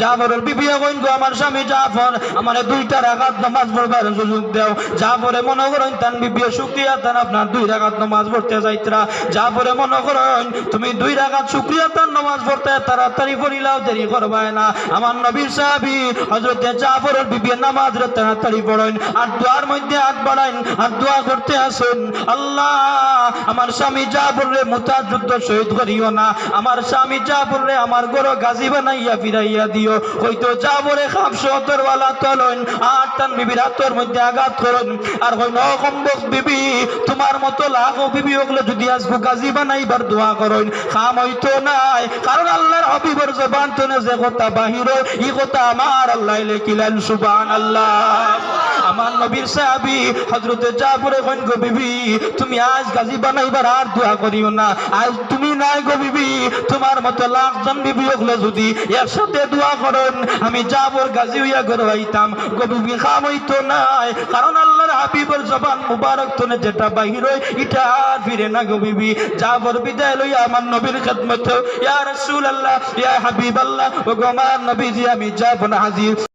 জাফরের বিবি coin গো আমার স্বামী জাফর, আমার দুইটা রাকাত নামাজ পড়বার সুযোগ দাও। জাফরে মনে করেন, তান বিবি, শুক্রিয়া তান, আপনার দুই রাকাত নামাজ পড়তে যাইতরা। জাফরে মনে করেন, তুমি দুই রাকাত শুক্রিয়া তান নামাজ পড়তে তাড়াতাড়ি পড়িলাও দেরি করবায় না। আমার নবীর সাহাবী হযরতে জাফরের বিবি নামাজ রে তাড়াতাড়ি পড়েন, আর দোয়ার মধ্যে হাত বাড়াইন, আর দোয়া করতে আসুন, আল্লাহ, আমার স্বামী জাফর রে মুতার যুদ্ধ শহীদ করিও না। আমার স্বামী জাফর রে আমার গরো গাজী বানাইয়া ফিরাইয়া দিও হয়তো জাফরে খাপ সতর ওয়ালা তলন, আর তান বিবির হাতর মধ্যে আঘাত করুন। আর হইল সম্ভব বিবি, তোমার মতো লাখো বিবি ওগুলো যদি আজকে গাজী বানাইবার দোয়া করুন। খাম হইতো নাই, কারণ আল্লাহর হবিবর জবান তনে যে কথা বাহির ই কথা আমার আল্লাহ লেখিলেন সুবান আল্লাহ আমার নবীর সাহাবি হজরতে জাফরে কইন গো বিবি, তুমি আজ গাজী বানাইবার আর দোয়া করিও না। আজ তুমি নাই গো বিবি, তোমার মতো লাখ জন বিবি ওগুলো যদি একসাথে দোয়া করেন আমি জাফর গাজী হইয়া ঘর হইতাম। গরু বিখাম খাম হইতো নাই। কারণ আল্লাহর হাবিবর জবান মুবারক তনে যেটা বাহির হয় এটা আর ফিরে না গো বিবি। যাবর বিদায় লইয়া আমার নবীর খেদমত। ইয়া রাসূলুল্লাহ, ইয়া হাবিবাল্লাহ ও গো আমার নবীজি, আমি না হাজির।